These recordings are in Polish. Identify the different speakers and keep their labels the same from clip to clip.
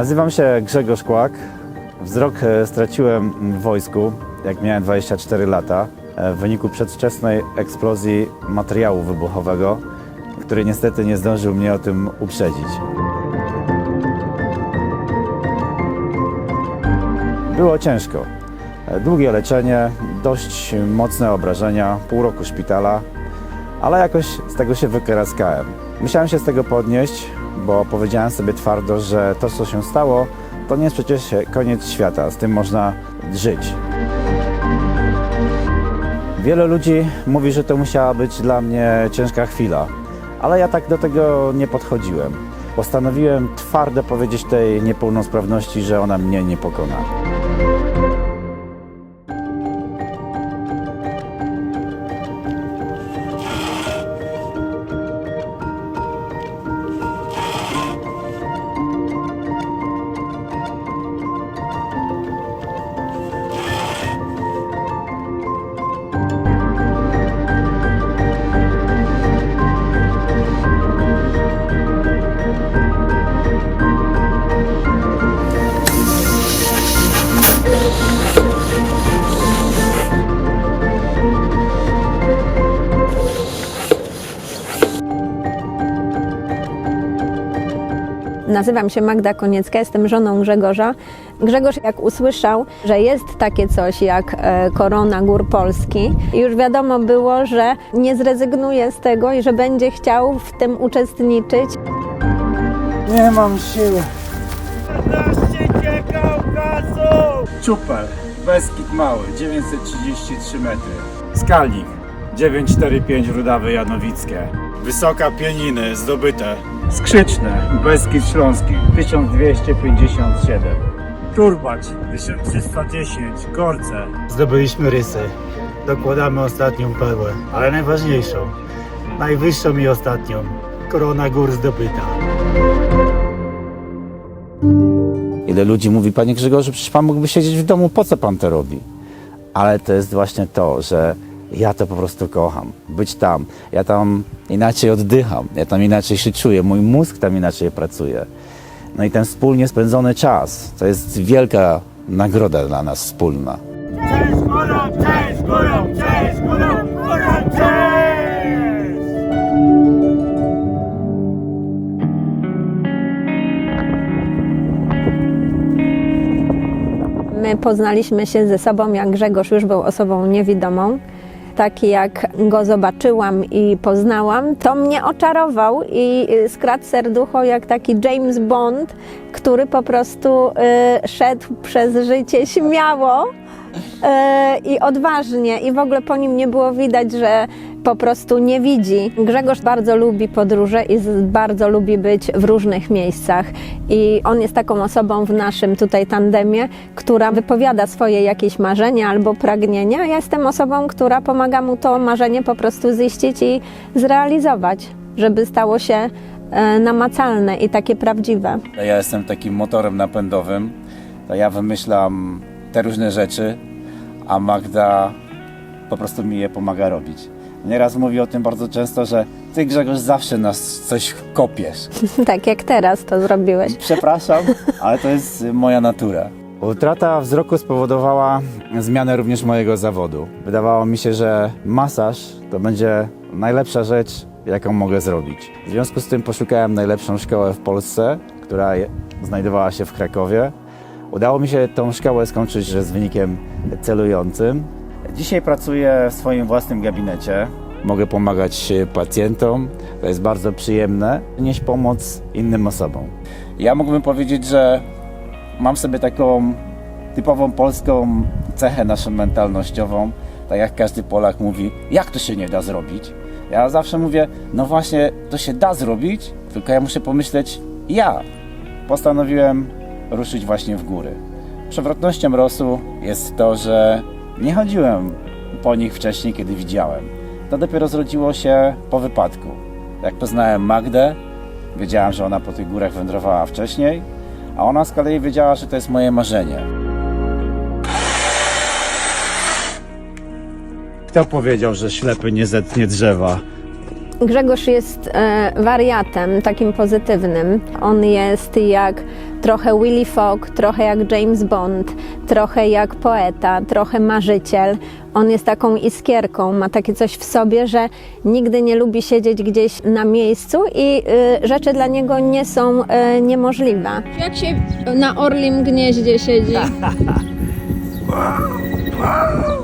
Speaker 1: Nazywam się Grzegorz Kłak. Wzrok e, straciłem w wojsku, jak miałem 24 lata, e, w wyniku przedwczesnej eksplozji materiału wybuchowego, który niestety nie zdążył mnie o tym uprzedzić. Było ciężko. E, Długie leczenie, dość mocne obrażenia, pół roku szpitala, ale jakoś z tego się wykaraskałem. Musiałem się z tego podnieść, bo powiedziałem sobie twardo, że to, co się stało, to nie jest przecież koniec świata, z tym można żyć. Wiele ludzi mówi, że to musiała być dla mnie ciężka chwila, ale ja tak do tego nie podchodziłem. Postanowiłem twardo powiedzieć tej niepełnosprawności, że ona mnie nie pokona.
Speaker 2: Nazywam się Magda Koniecka, jestem żoną Grzegorza. Grzegorz jak usłyszał, że jest takie coś jak e, Korona Gór Polski, już wiadomo było, że nie zrezygnuje z tego i że będzie chciał w tym uczestniczyć.
Speaker 1: Nie mam sił.
Speaker 3: Na szczycie Kaukazu!
Speaker 1: Czupel, Beskid Mały, 933 metry. Skalnik, 945 Rudawy Janowickie. Wysoka Pieniny, zdobyte. Skrzyczne, Beskid Śląski, 1257.
Speaker 3: Turbacz 1310, Gorce.
Speaker 4: Zdobyliśmy rysy. Dokładamy ostatnią perłę, ale najważniejszą, najwyższą i ostatnią. Korona gór zdobyta.
Speaker 1: Ile ludzi mówi, panie Grzegorzu, przecież pan mógłby siedzieć w domu, po co pan to robi? Ale to jest właśnie to, że ja to po prostu kocham. Być tam. Ja tam inaczej oddycham, ja tam inaczej się czuję, mój mózg tam inaczej pracuje. No i ten wspólnie spędzony czas, to jest wielka nagroda dla nas wspólna.
Speaker 3: Cześć górą, cześć górą, cześć górą, górą, cześć!
Speaker 2: My poznaliśmy się ze sobą, jak Grzegorz już był osobą niewidomą. Taki jak go zobaczyłam i poznałam, to mnie oczarował i y, skradł serducho jak taki James Bond, który po prostu y, szedł przez życie śmiało i odważnie i w ogóle po nim nie było widać, że po prostu nie widzi. Grzegorz bardzo lubi podróże i bardzo lubi być w różnych miejscach i on jest taką osobą w naszym tutaj tandemie, która wypowiada swoje jakieś marzenia albo pragnienia. Ja jestem osobą, która pomaga mu to marzenie po prostu ziścić i zrealizować, żeby stało się e, namacalne i takie prawdziwe.
Speaker 1: Ja jestem takim motorem napędowym, to ja wymyślam te różne rzeczy, a Magda po prostu mi je pomaga robić. Nieraz mówi o tym bardzo często, że ty Grzegorz zawsze nas coś kopiesz.
Speaker 2: tak jak teraz to zrobiłeś.
Speaker 1: Przepraszam, ale to jest moja natura. Utrata wzroku spowodowała zmianę również mojego zawodu. Wydawało mi się, że masaż to będzie najlepsza rzecz, jaką mogę zrobić. W związku z tym poszukałem najlepszą szkołę w Polsce, która znajdowała się w Krakowie. Udało mi się tą szkołę skończyć z wynikiem celującym. Dzisiaj pracuję w swoim własnym gabinecie. Mogę pomagać pacjentom. To jest bardzo przyjemne. Nieść pomoc innym osobom. Ja mógłbym powiedzieć, że mam sobie taką typową polską cechę naszą mentalnościową. Tak jak każdy Polak mówi, jak to się nie da zrobić? Ja zawsze mówię, no właśnie, to się da zrobić, tylko ja muszę pomyśleć, ja postanowiłem ruszyć właśnie w góry. Przewrotnością losu jest to, że nie chodziłem po nich wcześniej, kiedy widziałem. To dopiero zrodziło się po wypadku. Jak poznałem Magdę, wiedziałem, że ona po tych górach wędrowała wcześniej, a ona z kolei wiedziała, że to jest moje marzenie.
Speaker 4: Kto powiedział, że ślepy nie zetnie drzewa?
Speaker 2: Grzegorz jest e, wariatem takim pozytywnym. On jest jak trochę Willy Fogg, trochę jak James Bond, trochę jak poeta, trochę marzyciel. On jest taką iskierką, ma takie coś w sobie, że nigdy nie lubi siedzieć gdzieś na miejscu i y, rzeczy dla niego nie są y, niemożliwe. Jak się na orlim gnieździe siedzi?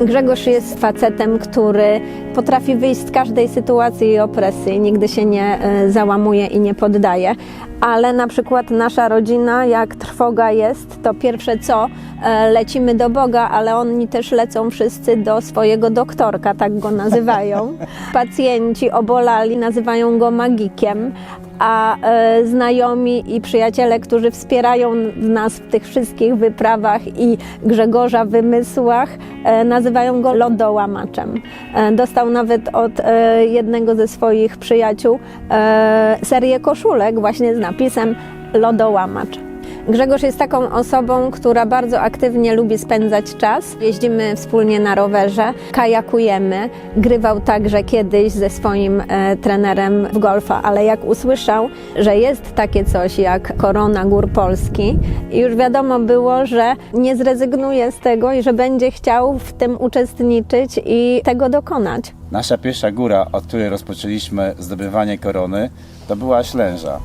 Speaker 2: Grzegorz jest facetem, który potrafi wyjść z każdej sytuacji i opresji, nigdy się nie e, załamuje i nie poddaje. Ale na przykład nasza rodzina, jak trwoga jest, to pierwsze co, e, lecimy do Boga, ale oni też lecą wszyscy do swojego doktorka, tak go nazywają. Pacjenci obolali, nazywają go magikiem, a e, znajomi i przyjaciele, którzy wspierają nas w tych wszystkich wyprawach i Grzegorza wymysłach, e, nazywają go lodołamaczem. E, dostał nawet od e, jednego ze swoich przyjaciół e, serię koszulek właśnie z napisem lodołamacz. Grzegorz jest taką osobą, która bardzo aktywnie lubi spędzać czas. Jeździmy wspólnie na rowerze, kajakujemy. Grywał także kiedyś ze swoim e, trenerem w golfa, ale jak usłyszał, że jest takie coś jak Korona Gór Polski, już wiadomo było, że nie zrezygnuje z tego i że będzie chciał w tym uczestniczyć i tego dokonać.
Speaker 1: Nasza pierwsza góra, od której rozpoczęliśmy zdobywanie korony, to była Ślęża.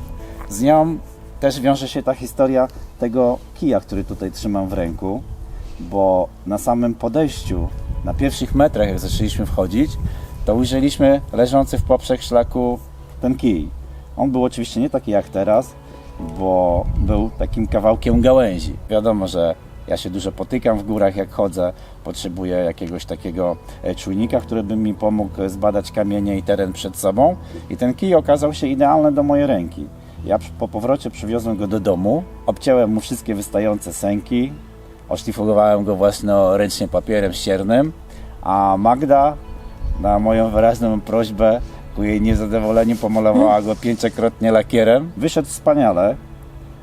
Speaker 1: Z nią też wiąże się ta historia tego kija, który tutaj trzymam w ręku, bo na samym podejściu, na pierwszych metrach, jak zaczęliśmy wchodzić, to ujrzeliśmy leżący w poprzek szlaku ten kij. On był oczywiście nie taki jak teraz, bo był takim kawałkiem gałęzi. Wiadomo, że ja się dużo potykam w górach, jak chodzę. Potrzebuję jakiegoś takiego e, czujnika, który by mi pomógł zbadać kamienie i teren przed sobą. I ten kij okazał się idealny do mojej ręki. Ja po powrocie przywiozłem go do domu, obciąłem mu wszystkie wystające sęki, oszlifowałem go własnoręcznie papierem ściernym, a Magda na moją wyraźną prośbę ku jej niezadowoleniu pomalowała go pięciokrotnie lakierem. Wyszedł wspaniale.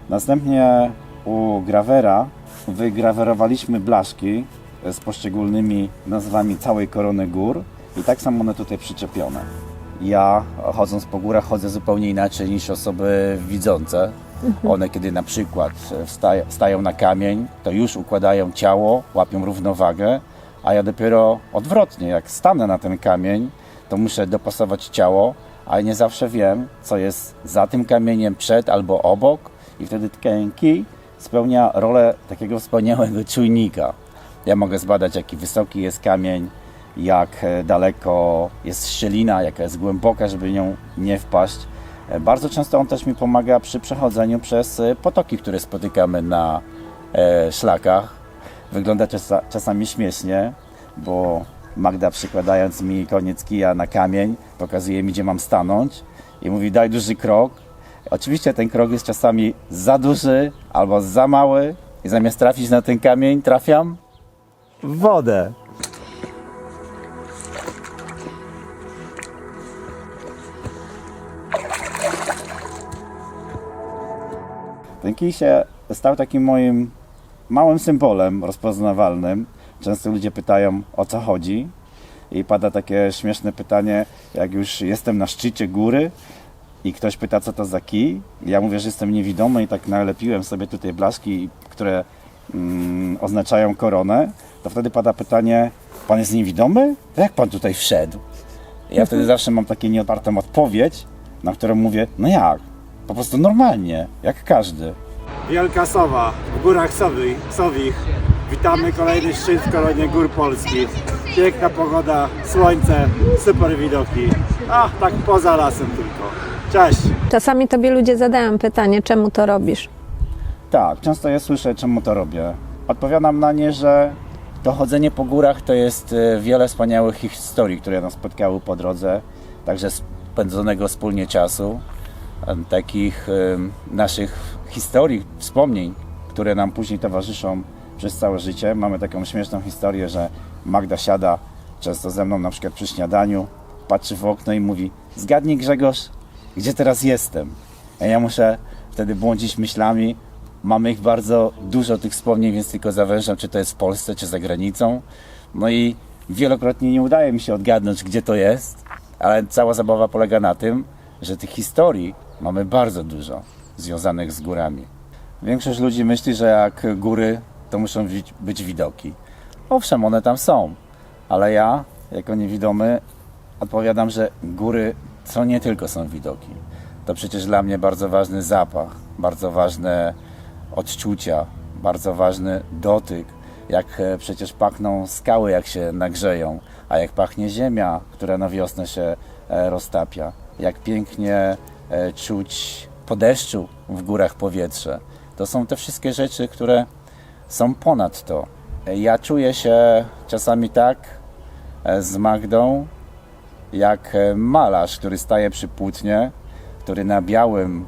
Speaker 1: Następnie u grawera wygrawerowaliśmy blaszki z poszczególnymi nazwami całej korony gór i tak samo one tutaj przyczepione. Ja chodząc po górach chodzę zupełnie inaczej niż osoby widzące. One kiedy na przykład wstają, stają na kamień, to już układają ciało, łapią równowagę, a ja dopiero odwrotnie, jak stanę na ten kamień, to muszę dopasować ciało, ale nie zawsze wiem, co jest za tym kamieniem, przed albo obok i wtedy ten kij spełnia rolę takiego wspaniałego czujnika. Ja mogę zbadać, jaki wysoki jest kamień, jak e, daleko jest szczelina, jaka jest głęboka, żeby nią nie wpaść. E, Bardzo często on też mi pomaga przy przechodzeniu przez e, potoki, które spotykamy na szlakach. Wygląda czasa, czasami śmiesznie, bo Magda przykładając mi koniec kija na kamień, pokazuje mi, gdzie mam stanąć i mówi daj duży krok. Oczywiście ten krok jest czasami za duży albo za mały i zamiast trafić na ten kamień, trafiam w wodę. Ten kij się stał takim moim małym symbolem rozpoznawalnym. Często ludzie pytają o co chodzi i pada takie śmieszne pytanie, jak już jestem na szczycie góry i ktoś pyta co to za kij. Ja mówię, że jestem niewidomy i tak nalepiłem sobie tutaj blaszki, które mm, oznaczają koronę. To wtedy pada pytanie, pan jest niewidomy? To jak pan tutaj wszedł? Ja wtedy zawsze mam takie nieodpartą odpowiedź, na którą mówię, no jak? Po prostu normalnie, jak każdy.
Speaker 3: Wielka Sowa w górach Sowi, Sowich. Witamy kolejny szczyt w koronie gór polskich. Piękna pogoda, słońce, super widoki. A, tak poza lasem tylko. Cześć!
Speaker 2: Czasami tobie ludzie zadają pytanie, czemu to robisz?
Speaker 1: Tak, często je słyszę, czemu to robię. Odpowiadam na nie, że to chodzenie po górach to jest e, wiele wspaniałych historii, które nas spotkały po drodze, także spędzonego wspólnie czasu, takich naszych historii, wspomnień, które nam później towarzyszą przez całe życie. Mamy taką śmieszną historię, że Magda siada często ze mną na przykład przy śniadaniu, patrzy w okno i mówi zgadnij Grzegorz, gdzie teraz jestem? A ja muszę wtedy błądzić myślami, Mamy ich bardzo dużo tych wspomnień, więc tylko zawężam, czy to jest w Polsce, czy za granicą. No i wielokrotnie nie udaje mi się odgadnąć, gdzie to jest, ale cała zabawa polega na tym, że tych historii mamy bardzo dużo. związanych z górami. Większość ludzi myśli, że jak góry, to muszą być widoki. Owszem, one tam są, ale ja, jako niewidomy, odpowiadam, że góry to nie tylko są widoki. To przecież dla mnie bardzo ważny zapach, bardzo ważne odczucia, bardzo ważny dotyk. Jak e, przecież pachną skały, jak się nagrzeją, a jak pachnie ziemia, która na wiosnę się e, roztapia. Jak pięknie czuć po deszczu w górach powietrze. To są te wszystkie rzeczy, które są ponad to. E, Ja czuję się czasami tak e, z Magdą, jak e, malarz, który staje przy płótnie, który na białym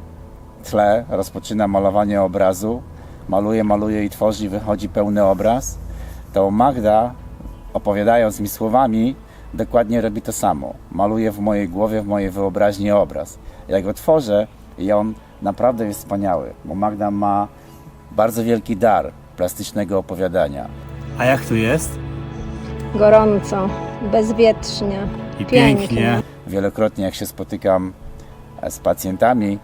Speaker 1: tle rozpoczyna malowanie obrazu, maluje, maluje i tworzy, wychodzi pełny obraz, to Magda, opowiadając mi słowami, dokładnie robi to samo. Maluje w mojej głowie, w mojej wyobraźni obraz. Jak go tworzę i on naprawdę jest wspaniały, bo Magda ma bardzo wielki dar plastycznego opowiadania.
Speaker 4: A jak tu jest?
Speaker 2: Gorąco, bezwietrznie,
Speaker 4: I
Speaker 2: pięknie.
Speaker 4: pięknie.
Speaker 1: Wielokrotnie, jak się spotykam e, z pacjentami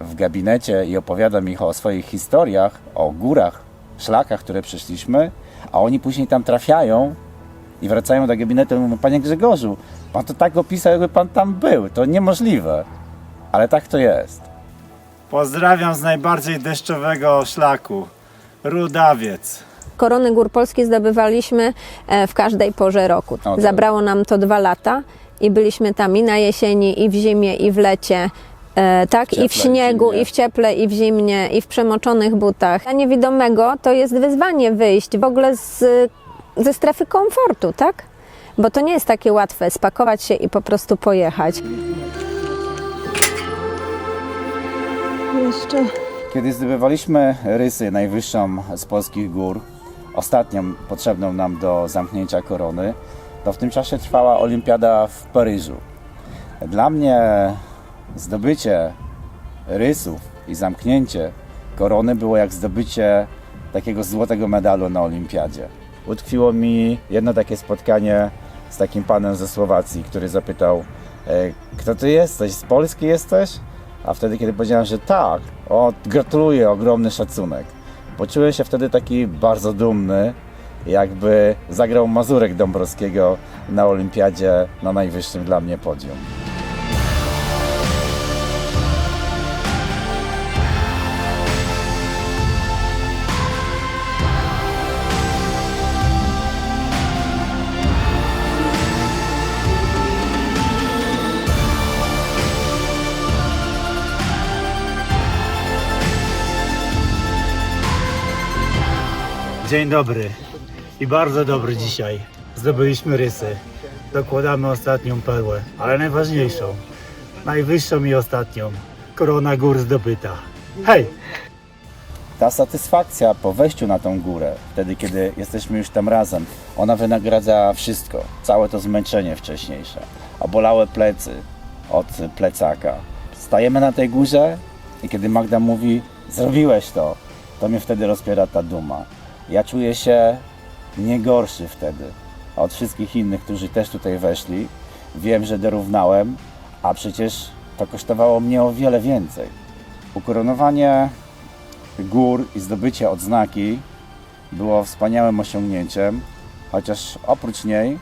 Speaker 1: w gabinecie i opowiadam ich o swoich historiach, o górach, szlakach, które przeszliśmy, a oni później tam trafiają i wracają do gabinetu i mówią, panie Grzegorzu, pan to tak opisał, jakby pan tam był. To niemożliwe. Ale tak to jest.
Speaker 3: Pozdrawiam z najbardziej deszczowego szlaku. Rudawiec.
Speaker 2: Korony Gór Polskich zdobywaliśmy e, w każdej porze roku.
Speaker 1: tak.
Speaker 2: Zabrało nam to dwa lata i byliśmy tam i na jesieni, i w zimie, i w lecie. E, tak,
Speaker 1: cieple,
Speaker 2: i w śniegu,
Speaker 1: w zimie.
Speaker 2: i w cieple, i w zimnie, i w przemoczonych butach. Dla niewidomego to jest wyzwanie wyjść w ogóle z, ze strefy komfortu, tak? Bo to nie jest takie łatwe spakować się i po prostu pojechać. Jeszcze
Speaker 1: Kiedy zdobywaliśmy rysy najwyższą z polskich gór, ostatnią potrzebną nam do zamknięcia korony, to w tym czasie trwała olimpiada w Paryżu. Dla mnie zdobycie rysów i zamknięcie korony było jak zdobycie takiego złotego medalu na olimpiadzie. Utkwiło mi jedno takie spotkanie z takim panem ze Słowacji, który zapytał, e, kto ty jesteś, z Polski jesteś? A wtedy, kiedy powiedziałem, że tak, o, gratuluję, ogromny szacunek. Poczułem się wtedy taki bardzo dumny, jakby zagrał Mazurek Dąbrowskiego na olimpiadzie na najwyższym dla mnie podium.
Speaker 4: Dzień dobry. I bardzo dobry dzisiaj. Zdobyliśmy rysy. Dokładamy ostatnią perłę, ale najważniejszą. Najwyższą i ostatnią. Korona gór zdobyta. Hej!
Speaker 1: Ta satysfakcja po wejściu na tą górę, wtedy kiedy jesteśmy już tam razem, ona wynagradza wszystko. Całe to zmęczenie wcześniejsze. Obolałe plecy od plecaka. Stajemy na tej górze i kiedy Magda mówi, zrobiłeś to, to mnie wtedy rozpiera ta duma. Ja czuję się nie gorszy wtedy od wszystkich innych, którzy też tutaj weszli. Wiem, że dorównałem, a przecież to kosztowało mnie o wiele więcej. Ukoronowanie gór i zdobycie odznaki było wspaniałym osiągnięciem, chociaż oprócz niej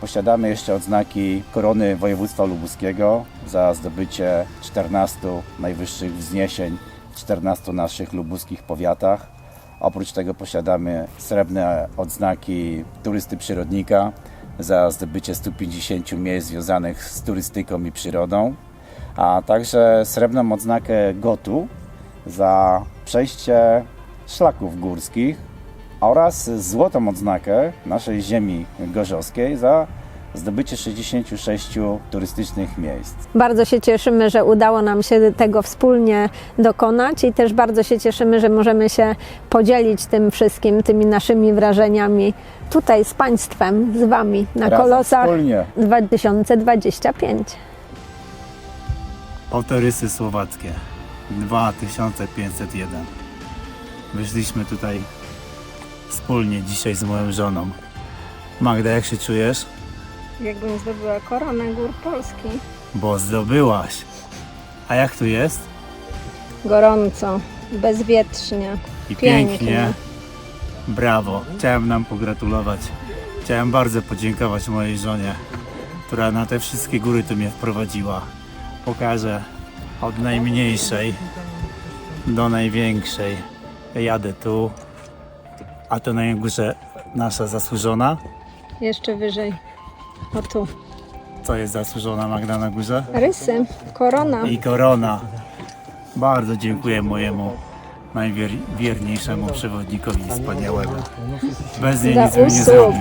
Speaker 1: posiadamy jeszcze odznaki Korony Województwa Lubuskiego za zdobycie 14 najwyższych wzniesień w 14 naszych lubuskich powiatach. Oprócz tego posiadamy srebrne odznaki turysty przyrodnika za zdobycie 150 miejsc związanych z turystyką i przyrodą, a także srebrną odznakę GOTU za przejście szlaków górskich oraz złotą odznakę naszej ziemi gorzowskiej za zdobycie 66 turystycznych miejsc.
Speaker 2: Bardzo się cieszymy, że udało nam się tego wspólnie dokonać i też bardzo się cieszymy, że możemy się podzielić tym wszystkim, tymi naszymi wrażeniami tutaj z Państwem, z Wami na
Speaker 1: Razem,
Speaker 2: Kolosach
Speaker 1: wspólnie.
Speaker 2: 2025.
Speaker 4: Oto rysy słowackie. 2501. Wyszliśmy tutaj wspólnie dzisiaj z moją żoną. Magda, jak się czujesz?
Speaker 2: Jakbym zdobyła koronę gór Polski.
Speaker 4: Bo zdobyłaś. A jak tu jest?
Speaker 2: gorąco, bezwietrznie.
Speaker 1: I
Speaker 2: Pięknie.
Speaker 1: pięknie. Brawo. Chciałem nam pogratulować. Chciałem bardzo podziękować mojej żonie, która na te wszystkie góry tu mnie wprowadziła. Pokażę od najmniejszej do największej. Ja jadę tu, a to na górze nasza zasłużona.
Speaker 2: Jeszcze wyżej. O tu.
Speaker 1: Co jest zasłużona Magda na górze?
Speaker 2: Rysy, korona.
Speaker 1: I korona. Bardzo dziękuję mojemu najwierniejszemu przewodnikowi wspaniałemu. Bez niej
Speaker 2: Za
Speaker 1: nic bym nie
Speaker 2: usług.
Speaker 1: zrobił.